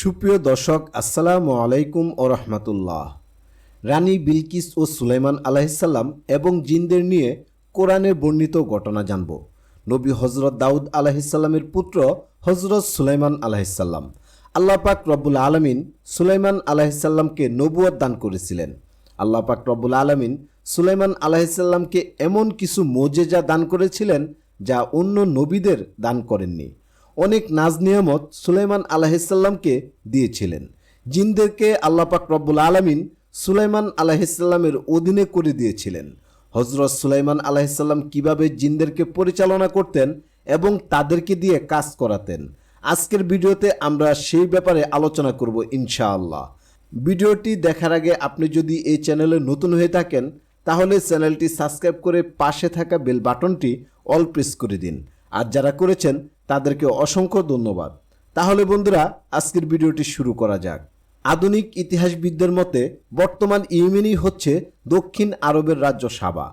সুপ্রিয় দর্শক, আসসালামু আলাইকুম ও রহমতুল্লাহ। রানী বিলকিস ও সুলাইমান আলাহিসাল্লাম এবং জিনদের নিয়ে কোরআনের বর্ণিত ঘটনা জানব। নবী হজরত দাউদ আলাহিসাল্লামের পুত্র হজরত সুলাইমান আলাহিসাল্লাম আল্লাহ পাক রব্বুল আলমিন সুলাইমান আলাহিসাল্লামকে নবুয়ত দান করেছিলেন। আল্লাহ পাক রব্বুল আলমিন সুলাইমান আলাহিসাল্লামকে এমন কিছু মোজেজা দান করেছিলেন যা অন্য নবীদের দান করেননি। অনেক নাজ নিয়ামত সুলাইমান আলাহিসাল্লামকে দিয়েছিলেন। জিনদেরকে আল্লাপাক রব্বুল আলমিন সুলাইমান আলাহিসাল্লামের অধীনে করে দিয়েছিলেন। হজরত সুলাইমান আলাহিসাল্লাম কীভাবে জিনদেরকে পরিচালনা করতেন এবং তাদেরকে দিয়ে কাজ করাতেন। আজকের ভিডিওতে আমরা সেই ব্যাপারে আলোচনা করব ইনশাআল্লাহ। ভিডিওটি দেখার আগে আপনি যদি এই চ্যানেলে নতুন হয়ে থাকেন, তাহলে চ্যানেলটি সাবস্ক্রাইব করে পাশে থাকা বেল বাটনটি অল প্রেস করে দিন। আর যারা করেছেন তাদেরকে অসংখ্য ধন্যবাদ। তাহলে বন্ধুরা, আজকের ভিডিওটি শুরু করা যাক। আধুনিক ইতিহাসবিদদের মতে, বর্তমান ইয়েমেনই হচ্ছে দক্ষিণ আরবের রাজ্য সাবা।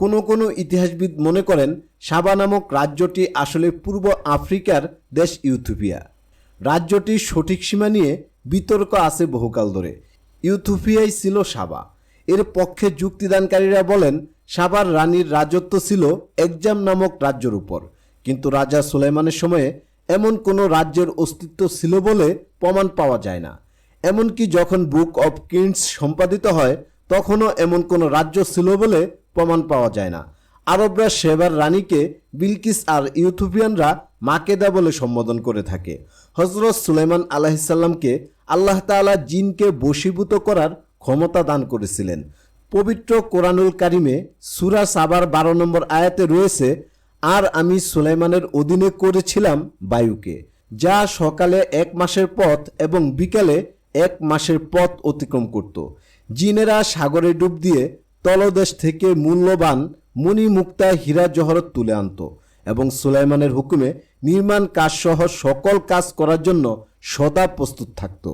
কোনো কোনো ইতিহাসবিদ মনে করেন, সাবা নামক রাজ্যটি আসলে পূর্ব আফ্রিকার দেশ ইউথোপিয়া। রাজ্যটির সঠিক সীমা নিয়ে বিতর্ক আছে বহুকাল ধরে। ইউথোপিয়াই ছিল সাবা। এর পক্ষে যুক্তিদানকারীরা বলেন, সাবার রানীর রাজত্ব ছিল একজাম নামক রাজ্যের উপর। কিন্তু রাজা সুলাইমানের সময়ে এমন কোনো রাজ্যের অস্তিত্ব ছিল বলে প্রমাণ পাওয়া যায় না। এমনকি যখন বুক অব কিংস সম্পাদিত হয়, তখনও এমন কোনো রাজ্য ছিল বলে প্রমাণ পাওয়া যায় না। আরবরা সেবার রানীকে বিলকিস আর ইউথোপিয়ানরা মাকেদা বলে সম্বোধন করে থাকে। হজরত সুলাইমান আলাহিসাল্লামকে আল্লাহ তাআলা জিনকে বশীভূত করার ক্ষমতা দান করেছিলেন। পবিত্র কোরআনুল কারিমে সুরা সাবার বারো নম্বর আয়াতে রয়েছে আর আমি সুলাইমানের অধীনে করেছিলাম বায়ুকে, যা সকালে এক মাসের পথ এবং বিকালে এক মাসের পথ অতিক্রম করত। জিনেরা সাগরে ডুব দিয়ে তলদেশ থেকে মূল্যবান মণি মুক্তা হীরা জহরত তুলে আনত এবং সুলাইমানের হুকুমে নির্মাণ কাজসহ সকল কাজ করার জন্য সদা প্রস্তুত থাকত।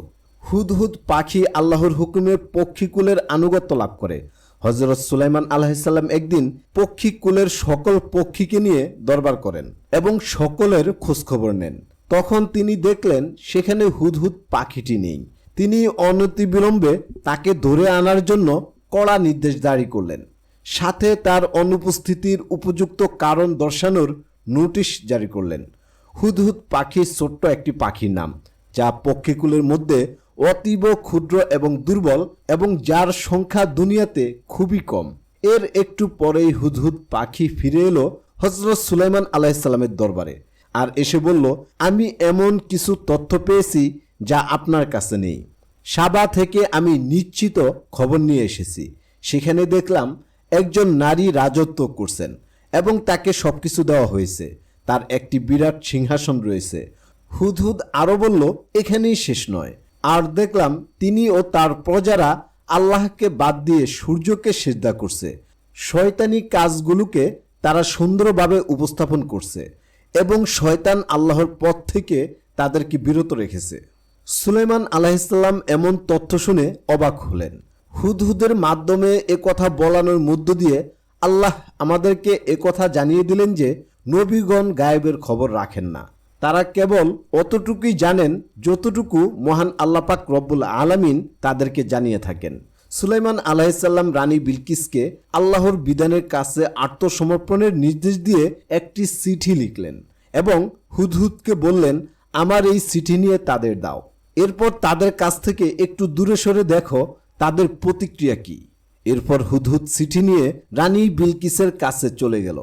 হুদহুদ পাখি আল্লাহর হুকুমে পক্ষীকুলের আনুগত্য লাভ করে। হজরত সুলাইমান আলাহিসাল্লাম একদিন পক্ষী পক্ষীকুলের সকল পক্ষীকে নিয়ে দরবার করেন এবং সকলের খোঁজখবর নেন। তখন তিনি দেখলেন সেখানে হুদহুদ পাখিটি নেই। তিনি অনতিবিলম্বে তাকে ধরে আনার জন্য কড়া নির্দেশ জারি করলেন। সাথে তার অনুপস্থিতির উপযুক্ত কারণ দর্শানোর নোটিশ জারি করলেন। হুদহুদ পাখি ছোট্ট একটি পাখির নাম, যা পক্ষীকুলের মধ্যে অতীব ক্ষুদ্র এবং দুর্বল এবং যার সংখ্যা দুনিয়াতে খুবই কম। এর একটু পরেই হুদহুদ পাখি ফিরে এলো হজরত সুলাইমান আলাইসাল্লামের দরবারে আর এসে বলল, আমি এমন কিছু তথ্য পেয়েছি যা আপনার কাছে নেই। সাবা থেকে আমি নিশ্চিত খবর নিয়ে এসেছি। সেখানে দেখলাম একজন নারী রাজত্ব করছেন এবং তাকে সবকিছু দেওয়া হয়েছে। তার একটি বিরাট সিংহাসন রয়েছে। হুদহুদ আরও বলল, এখানেই শেষ নয়। আর দেখলাম তিনি ও তার প্রজারা আল্লাহকে বাদ দিয়ে সূর্যকে সেজদা করছে। শয়তানি কাজগুলোকে তারা সুন্দরভাবে উপস্থাপন করছে এবং শয়তান আল্লাহর পথ থেকে তাদেরকে বিরত রেখেছে। সুলেমান আলাহিসাল্লাম এমন তথ্য শুনে অবাক হলেন। হুদহুদের মাধ্যমে এ কথা বলানোর মধ্য দিয়ে আল্লাহ আমাদেরকে এ কথা জানিয়ে দিলেন যে, নবীগণ গায়েবের খবর রাখেন না। তারা কেবল অতটুকুই জানেন যতটুকু মহান আল্লাপাক রব্বুল আলামিন তাদেরকে জানিয়ে থাকেন। সুলাইমান আলাহিসাল্লাম রানী বিলকিসকে আল্লাহর বিধানের কাছে আত্মসমর্পণের নির্দেশ দিয়ে একটি চিঠি লিখলেন এবং হুদহুদকে বললেন, আমার এই চিঠি নিয়ে তাদের দাও। এরপর তাদের কাছ থেকে একটু দূরে সরে দেখো, তাদের প্রতিক্রিয়া কি? এরপর হুদহুদ চিঠি নিয়ে রানী বিলকিসের কাছে চলে গেল।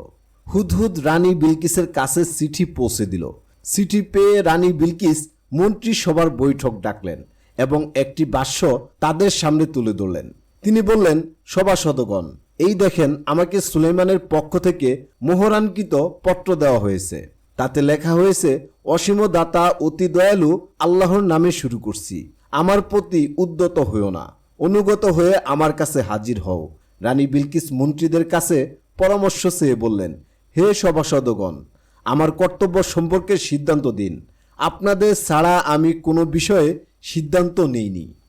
হুদহুদ রানী বিলকিসের কাছে চিঠি পৌঁছে দিল। চিঠি পেয়ে রানী বিলকিস মন্ত্রিসভার বৈঠক ডাকলেন এবং একটি বাস্য তাদের সামনে তুলে ধরলেন। তিনি বললেন সভাসদগণ এই দেখেন আমাকে সুলেমানের পক্ষ থেকে মোহরাঙ্কিত পত্র দেওয়া হয়েছে। তাতে লেখা হয়েছে, অসীম দাতা অতি দয়ালু আল্লাহর নামে শুরু করছি। আমার প্রতি উদ্যত হইও না, অনুগত হয়ে আমার কাছে হাজির হও। রানী বিলকিস মন্ত্রীদের কাছে পরামর্শ চেয়ে বললেন, হে সভাসদগণ আমার কর্তব্য সম্পর্কে সিদ্ধান্ত দিন। আপনাদের ছাড়া আমি কোনো বিষয়ে সিদ্ধান্ত নেইনি।